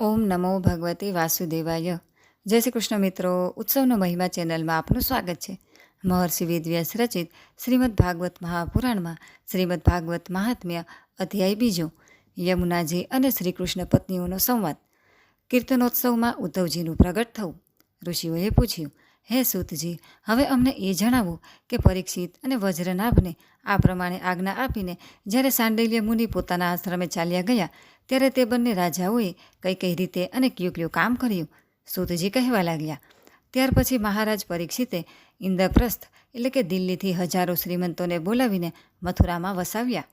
ઓમ નમો ભગવતી વાસુદેવાય. જય શ્રી કૃષ્ણ મિત્રો, ઉત્સવનો મહિમા ચેનલમાં આપનું સ્વાગત છે. મહર્ષિ વેદવ્યાસ રચિત શ્રીમદ ભાગવત મહાપુરાણમાં શ્રીમદ ભાગવત મહાત્મ્ય અધ્યાય બીજો યમુનાજી અને શ્રી કૃષ્ણ પત્નીઓનો સંવાદ. કીર્તનોત્સવમાં ઉદ્ધવજીનું પ્રગટ થવું. ઋષિઓએ પૂછ્યું, હે સૂતજી, હવે અમને એ જણાવો કે પરીક્ષિત અને વજ્રનાભને આ પ્રમાણે આજ્ઞા આપીને જ્યારે સાંડલ્ય મુનિ પોતાના આશ્રમે ચાલ્યા ગયા ત્યારે તે બંને રાજાઓએ કઈ કઈ રીતે અને કયું કયું કામ કર્યું, સૂતજી કહેવા લાગ્યા. ત્યાર પછી મહારાજ પરીક્ષિતે ઇન્દ્રપ્રસ્થ એટલે કે દિલ્હીથી હજારો શ્રીમંતોને બોલાવીને મથુરામાં વસાવ્યા.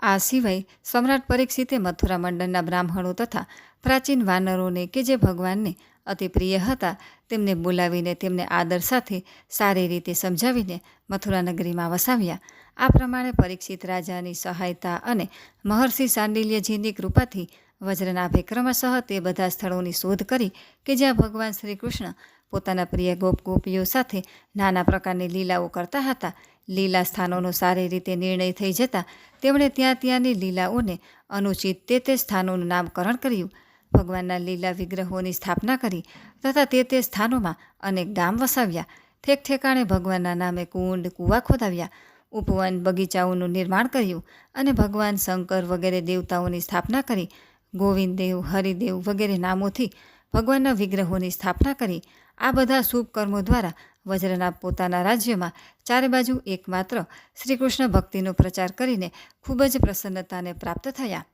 આ સિવાય સમ્રાટ પરીક્ષિતે મથુરા મંડળના બ્રાહ્મણો તથા પ્રાચીન વાનરોને કે જે ભગવાનને અતિ પ્રિય હતા. તેમને બોલાવીને તેમને આદર સાથે સારી રીતે સમજાવીને મથુરા નગરીમાં વસાવ્યા. આ પ્રમાણે પરીક્ષિત રાજાની સહાયતા અને મહર્ષિ સાંડિલ્યજીની કૃપાથી વજ્રનાભે ક્રમશઃ તે બધા સ્થળોની શોધ કરી કે જ્યાં ભગવાન શ્રી કૃષ્ણ પોતાના પ્રિય ગોપ ગોપીઓ સાથે નાના પ્રકારની લીલાઓ કરતા હતા. લીલા સ્થાનોનો સારી રીતે નિર્ણય થઈ જતા તેમણે ત્યાં ત્યાંની લીલાઓને અનુચિત તે તે સ્થાનોનું નામકરણ કર્યું. ભગવાનના લીલા વિગ્રહોની સ્થાપના કરી તથા તે તે સ્થાનોમાં અનેક ગામ વસાવ્યા. ઠેક ઠેકાણે ભગવાનના નામે કુંડ, કૂવા ખોદાવ્યા. ઉપવન, બગીચાઓનું નિર્માણ કર્યું અને ભગવાન શંકર વગેરે દેવતાઓની સ્થાપના કરી. ગોવિંદ દેવ, હરિદેવ વગેરે નામોથી ભગવાનના વિગ્રહોની સ્થાપના કરી. આ બધા શુભ કર્મો દ્વારા વજ્રના પોતાના રાજ્યમાં ચારે બાજુ એકમાત્ર શ્રીકૃષ્ણ ભક્તિનો પ્રચાર કરીને ખૂબ જ પ્રસન્નતાને પ્રાપ્ત થયા.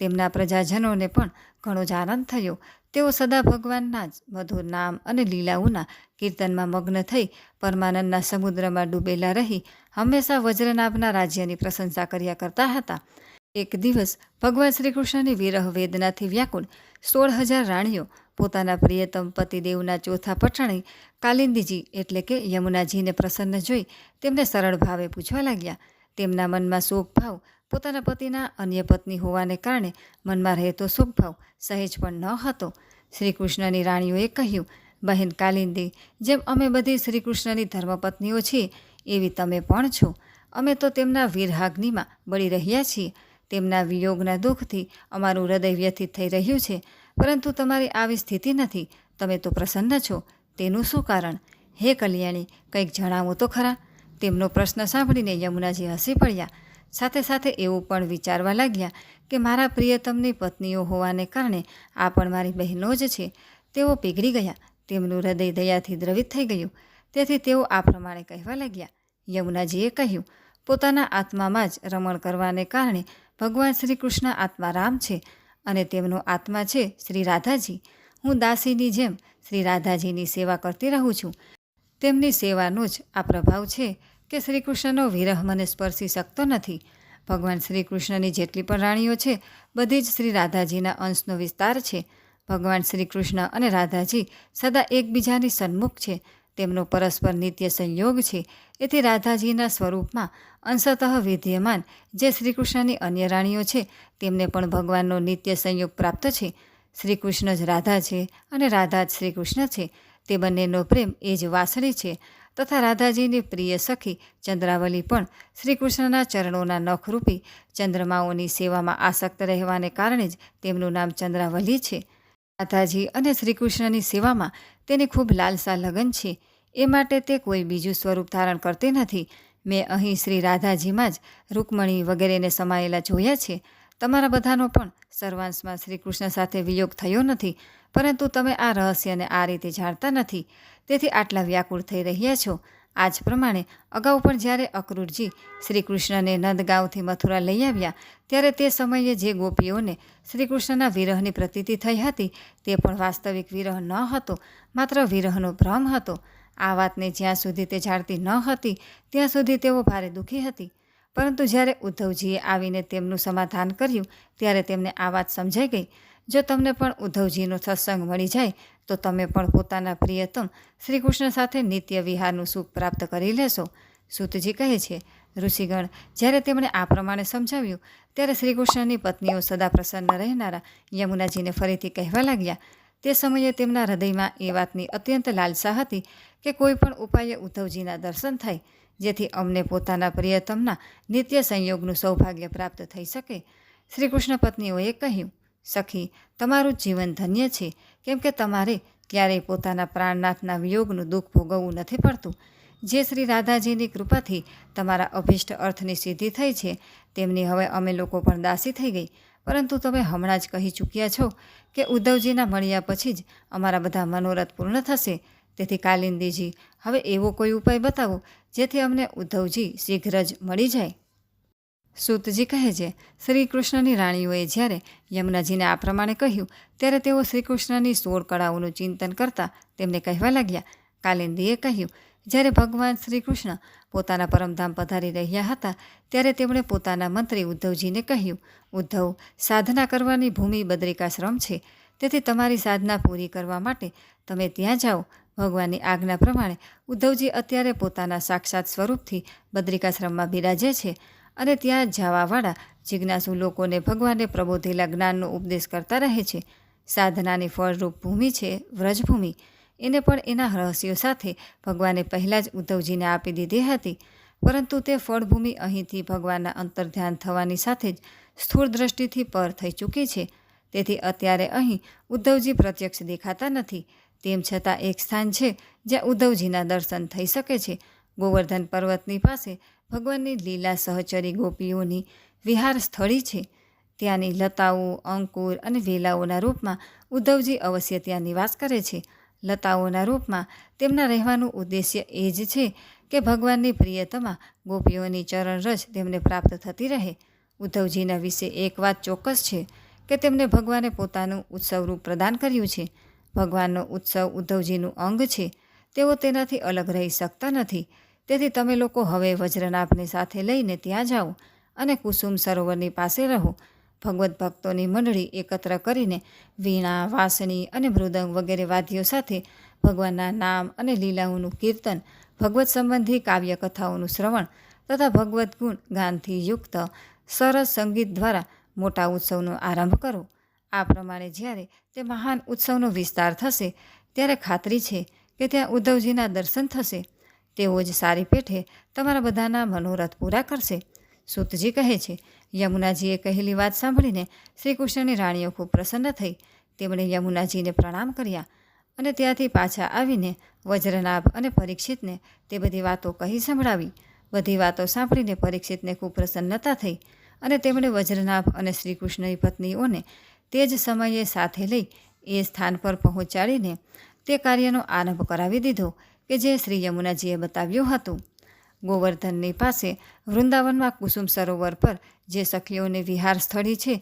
તેમના પ્રજાજનોને પણ ઘણો જ આનંદ થયો. તેઓ સદા ભગવાનના જ મધુર નામ અને લીલાઓના કીર્તનમાં મગ્ન થઈ પરમાનંદના સમુદ્રમાં ડૂબેલા રહી હંમેશા વજ્રનાભના રાજ્યની પ્રશંસા કર્યા કરતા હતા. એક દિવસ ભગવાન શ્રી કૃષ્ણની વિરહ વેદનાથી વ્યાકુળ સોળ હજાર રાણીઓ પોતાના પ્રિયતમ પતિદેવના ચોથા પઠાણે કાલિંદીજી એટલે કે યમુનાજીને પ્રસન્ન જોઈ તેમને સરળ ભાવે પૂછવા લાગ્યા. તેમના મનમાં શોક ભાવ પોતાના પતિના અન્ય પત્ની હોવાને કારણે મનમાં રહેતો સુખભાવ સહેજ પણ ન હતો. શ્રી કૃષ્ણની રાણીઓએ કહ્યું, બહેન કાલિંદી, જેમ અમે બધી શ્રી કૃષ્ણની ધર્મપત્નીઓ છીએ, એવી તમે પણ છો. અમે તો તેમના વીરહાગ્નિમાં બળી રહ્યા છીએ. તેમના વિયોગના દુઃખથી અમારું હૃદય વ્યથિત થઈ રહ્યું છે. પરંતુ તમારી આવી સ્થિતિ નથી. તમે તો પ્રસન્ન છો. તેનું શું કારણ? હે કલ્યાણી, કંઈક જણાવો તો ખરા. તેમનો પ્રશ્ન સાંભળીને યમુનાજી હસી પડ્યા. સાથે સાથે એવું પણ વિચારવા લાગ્યા કે મારા પ્રિયતમની પત્નીઓ હોવાને કારણે આ પણ મારી બહેનો જ છે. તેઓ પીગળી ગયા. તેમનું હૃદય દયાથી દ્રવિત થઈ ગયું. તેથી તેઓ આ પ્રમાણે કહેવા લાગ્યા. યમુનાજીએ કહ્યું, પોતાના આત્મામાં જ રમણ કરવાને કારણે ભગવાન શ્રી કૃષ્ણ આત્મા રામ છે અને તેમનો આત્મા છે શ્રી રાધાજી. હું દાસીની જેમ શ્રી રાધાજીની સેવા કરતી રહું છું. તેમની સેવાનો જ આ પ્રભાવ છે. કે શ્રી કૃષ્ણનો વિરહ મને સ્પર્શી શકતો નથી. ભગવાન શ્રી કૃષ્ણની જેટલી પણ રાણીઓ છે, બધી જ શ્રી રાધાજીના અંશનો વિસ્તાર છે. ભગવાન શ્રી કૃષ્ણ અને રાધાજી સદા એકબીજાની સન્મુખ છે. તેમનો પરસ્પર નિત્ય સંયોગ છે. એથી રાધાજીના સ્વરૂપમાં અંશતઃ વિદ્યમાન જે શ્રીકૃષ્ણની અન્ય રાણીઓ છે, તેમને પણ ભગવાનનો નિત્ય સંયોગ પ્રાપ્ત છે. શ્રીકૃષ્ણ જ રાધા છે અને રાધા જ શ્રીકૃષ્ણ છે. તે બંનેનો પ્રેમ એ જ વાસળી છે. તથા રાધાજીની પ્રિય સખી ચંદ્રાવલી પણ શ્રીકૃષ્ણના ચરણોના નખરૂપી ચંદ્રમાઓની સેવામાં આસક્ત રહેવાને કારણે જ તેમનું નામ ચંદ્રાવલી છે. રાધાજી અને શ્રીકૃષ્ણની સેવામાં તેને ખૂબ લાલસા લગન છે. એ માટે તે કોઈ બીજું સ્વરૂપ ધારણ કરતી નથી. મેં અહીં શ્રી રાધાજીમાં જ રૂકમણી વગેરેને સમાયેલા જોયા છે. તમારા બધાનો પણ સર્વાંશમાં શ્રી કૃષ્ણ સાથે વિયોગ થયો નથી, પરંતુ તમે આ રહસ્યને આ રીતે જાણતા નથી. તેથી આટલા વ્યાકુળ થઈ રહ્યા છો. આ જ પ્રમાણે અગાઉ પણ જ્યારે અક્રૂરજી શ્રી કૃષ્ણને નંદગાંવથી મથુરા લઈ આવ્યા, ત્યારે તે સમયે જે ગોપીઓને શ્રી કૃષ્ણના વિરહની પ્રતીતિ થઈ હતી, તે પણ વાસ્તવિક વિરહ ન હતો, માત્ર વિરહનો ભ્રમ હતો. આ વાતને જ્યાં સુધી તે જાણતી ન હતી, ત્યાં સુધી તેઓ ભારે દુઃખી હતી. પરંતુ જ્યારે ઉદ્ધવજીએ આવીને તેમનું સમાધાન કર્યું, ત્યારે તેમને આ વાત સમજાઈ ગઈ. જો તમને પણ ઉદ્ધવજીનો સત્સંગ મળી જાય, તો તમે પણ પોતાના પ્રિયતમ શ્રી કૃષ્ણ સાથે નિત્ય વિહારનું સુખ પ્રાપ્ત કરી લેશો. સૂતજી કહે છે, ઋષિગણ, જ્યારે તેમણે આ પ્રમાણે સમજાવ્યું, ત્યારે શ્રીકૃષ્ણની પત્નીઓ સદા પ્રસન્ન રહેનારા યમુનાજીને ફરીથી કહેવા લાગ્યા. તે સમયે તેમના હૃદયમાં એ વાતની અત્યંત લાલસા હતી કે કોઈ પણ ઉપાયે ઉદ્ધવજીના દર્શન થાય, જેથી અમને પોતાના પ્રિયતમના નિત્ય સંયોગનું સૌભાગ્ય પ્રાપ્ત થઈ શકે. શ્રી કૃષ્ણ પત્નીઓએ કહ્યું, સખી, તમારું જીવન ધન્ય છે, કેમ કે તમારે ક્યારેય પોતાના પ્રાણનાથના વિયોગનું દુઃખ ભોગવવું નથી પડતું. જે શ્રી રાધાજીની કૃપાથી તમારા અભિષ્ટ અર્થની સિદ્ધિ થઈ છે, તેમની હવે અમે લોકો પણ દાસી થઈ ગઈ. પરંતુ તમે હમણાં જ કહી ચૂક્યા છો કે ઉદ્ધવજીના મળ્યા પછી જ અમારા બધા મનોરથ પૂર્ણ થશે. તેથી કાલિંદીજી, હવે એવો કોઈ ઉપાય બતાવો જેથી અમને ઉદ્ધવજી શીઘ્ર જ મળી જાય. સૂતજી કહે છે શ્રી કૃષ્ણની રાણીઓએ જ્યારે યમુનાજીને આ પ્રમાણે કહ્યું, ત્યારે તેઓ શ્રી કૃષ્ણની સોળ કળાઓનું ચિંતન કરતા તેમને કહેવા લાગ્યા. કાલિંદીએ કહ્યું જ્યારે ભગવાન શ્રી કૃષ્ણ પોતાના પરમધામ પધારી રહ્યા હતા, ત્યારે તેમણે પોતાના મંત્રી ઉદ્ધવજીને કહ્યું, ઉદ્ધવ, સાધના કરવાની ભૂમિ બદ્રિકાશ્રમ છે. તેથી તમારી સાધના પૂરી કરવા માટે તમે ત્યાં જાઓ. ભગવાનની આજ્ઞા પ્રમાણે ઉદ્ધવજી અત્યારે પોતાના સાક્ષાત સ્વરૂપથી બદ્રિકાશ્રમમાં બિરાજે છે અને ત્યાં જવાવાળા જિજ્ઞાસુ લોકોને ભગવાને પ્રબોધેલા જ્ઞાનનો ઉપદેશ કરતા રહે છે. સાધનાની ફળરૂપ ભૂમિ છે વ્રજભૂમિ. એને પણ એના રહસ્યો સાથે ભગવાને પહેલાં જ ઉદ્ધવજીને આપી દીધી હતી. પરંતુ તે ફળભૂમિ અહીંથી ભગવાનના અંતર્ધ્યાન થવાની સાથે જ સ્થૂળ દ્રષ્ટિથી પર થઈ ચૂકી છે. તેથી અત્યારે અહીં ઉદ્ધવજી પ્રત્યક્ષ દેખાતા નથી. તેમ છતાં એક સ્થાન છે જ્યાં ઉદ્ધવજીના દર્શન થઈ શકે છે. ગોવર્ધન પર્વતની પાસે ભગવાનની લીલા સહચરી ગોપીઓની વિહાર સ્થળી છે. ત્યાંની લતાઓ, અંકુર અને વેલાઓના રૂપમાં ઉદ્ધવજી અવશ્ય ત્યાં નિવાસ કરે છે. લતાઓના રૂપમાં તેમના રહેવાનું ઉદ્દેશ્ય એ જ છે કે ભગવાનની પ્રિયતમા ગોપીઓની ચરણરજ તેમને પ્રાપ્ત થતી રહે. ઉદ્ધવજીના વિશે એક વાત ચોક્કસ છે કે તેમને ભગવાને પોતાનું ઉત્સવરૂપ પ્રદાન કર્યું છે. ભગવાનનો ઉત્સવ ઉદ્ધવજીનું અંગ છે. તેઓ તેનાથી અલગ રહી શકતા નથી. તેથી તમે લોકો હવે વજ્રનાભને સાથે લઈને ત્યાં જાઓ અને કુસુમ સરોવરની પાસે રહો. ભગવત ભક્તોની મંડળી એકત્ર કરીને વીણા વાસણી અને મૃદંગ વગેરે વાદ્યો સાથે ભગવાનના નામ અને લીલાઓનું કીર્તન, ભગવત સંબંધી કાવ્યકથાઓનું શ્રવણ તથા ભગવદ્ ગુણ ગાનથી યુક્ત સરસ સંગીત દ્વારા મોટા ઉત્સવનો આરંભ કરો. આ પ્રમાણે જ્યારે તે મહાન ઉત્સવનો વિસ્તાર થશે, ત્યારે ખાતરી છે કે ત્યાં ઉદ્ધવજીના દર્શન થશે. તેઓ જ સારી પેઠે તમારા બધાના મનોરથ પૂરા કરશે. સૂતજી કહે છે, યમુનાજીએ કહેલી વાત સાંભળીને શ્રી કૃષ્ણની રાણીઓ ખૂબ પ્રસન્ન થઈ. તેમણે યમુનાજીને પ્રણામ કર્યા અને ત્યાંથી પાછા આવીને વજ્રનાભ અને પરીક્ષિતને તે બધી વાતો કહી સંભળાવી. બધી વાતો સાંભળીને પરીક્ષિતને ખૂબ પ્રસન્નતા થઈ અને તેમણે વજ્રનાભ અને શ્રીકૃષ્ણની પત્નીઓને તે જ સમયે સાથે લઈ એ સ્થાન પર પહોંચાડીને તે કાર્યનો આરંભ કરાવી દીધો કે જે શ્રી યમુનાજીએ બતાવ્યું હતું. ગોવર્ધનની પાસે વૃંદાવનમાં કુસુમ સરોવર પર જે સખીઓની વિહાર સ્થળી છે,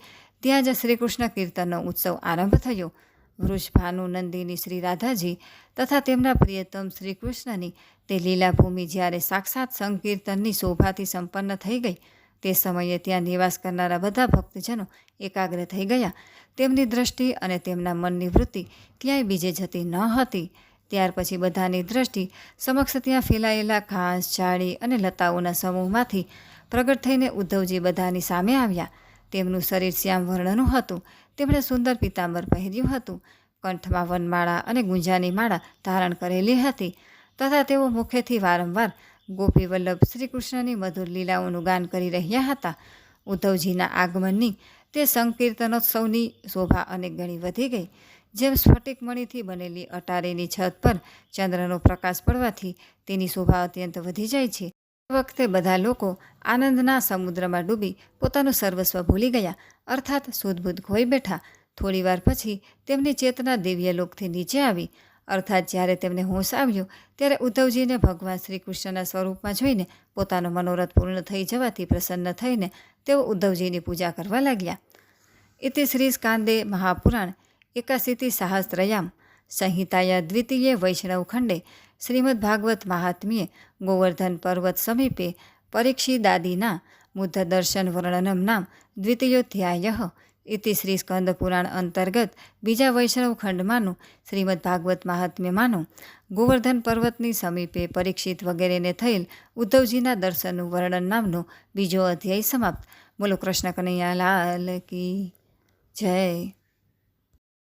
ત્યાં જ શ્રીકૃષ્ણ કીર્તનનો ઉત્સવ આરંભ થયો. વૃષભાનુ નંદીની શ્રી રાધાજી તથા તેમના પ્રિયતમ શ્રીકૃષ્ણની તે લીલાભૂમિ જ્યારે સાક્ષાત સંકીર્તનની શોભાથી સંપન્ન થઈ ગઈ, તે સમયે ત્યાં નિવાસ કરનારા બધા ભક્તજનો એકાગ્ર થઈ ગયા. તેમની દ્રષ્ટિ અને તેમના મનની વૃત્તિ ક્યાંય બીજે જતી ન હતી. ત્યાર પછી બધાની દ્રષ્ટિ સમક્ષ ત્યાં ફેલાયેલા ઘાસ, ઝાડી અને લતાઓના સમૂહમાંથી પ્રગટ થઈને ઉદ્ધવજી બધાની સામે આવ્યા. તેમનું શરીર શ્યામ વર્ણનું હતું. તેમણે સુંદર પિતાંબર પહેર્યું હતું. કંઠમાં વનમાળા અને ગુંજાની માળા ધારણ કરેલી હતી. તથા તેઓ મુખેથી વારંવાર ગોપી વલ્લભ શ્રી કૃષ્ણની મધુર લીલાઓનું ગાન કરી રહ્યા હતા. ઉદ્ધવજીના આગમનની તે સંકીર્તનોત્સવની શોભા અનેક ગણી વધી ગઈ. જેમ સ્ફટિક મણીથી બનેલી અટારીની છત પર ચંદ્રનો પ્રકાશ પડવાથી તેની શોભા અત્યંત વધી જાય છે. વખતે બધા લોકો આનંદના સમુદ્રમાં ડૂબી પોતાનું સર્વસ્વ ભૂલી ગયા. અર્થાત સુદબુદ ખોઈ બેઠા. થોડીવાર પછી તેમની ચેતના દિવ્યલોકથી નીચે આવી. અર્થાત જ્યારે તેમને હોશ આવ્યો, ત્યારે ઉદ્ધવજીને ભગવાન શ્રી કૃષ્ણના સ્વરૂપમાં જોઈને પોતાનો મનોરથ પૂર્ણ થઈ જવાથી પ્રસન્ન થઈને તેઓ ઉદ્ધવજીની પૂજા કરવા લાગ્યા. ઇતિ શ્રી સ્કાંદે મહાપુરાણ એકાશીતિ સાહસ્ત્રયામ. સંહિતાયા દ્વિતીય વૈષ્ણવ ખંડે શ્રીમદ ભાગવત મહાત્મ્યે ગોવર્ધન પર્વત સમીપે પરીક્ષિદાદીના બુદ્ધ દર્શન વર્ણનમ નામ દ્વિતીયોધ્યાય ઇતિ શ્રી સ્કંદપુરાણ અંતર્ગત બીજા વૈષ્ણવ ખંડમાંનું શ્રીમદ ભાગવત મહાત્મ્યમાંનું ગોવર્ધન પર્વતની સમીપે પરીક્ષિત વગેરેને થયેલ ઉદ્ધવજીના દર્શનનું વર્ણન નામનો બીજો અધ્યાય સમાપ્ત. બોલો કૃષ્ણ કનૈયા લાલ કી જય.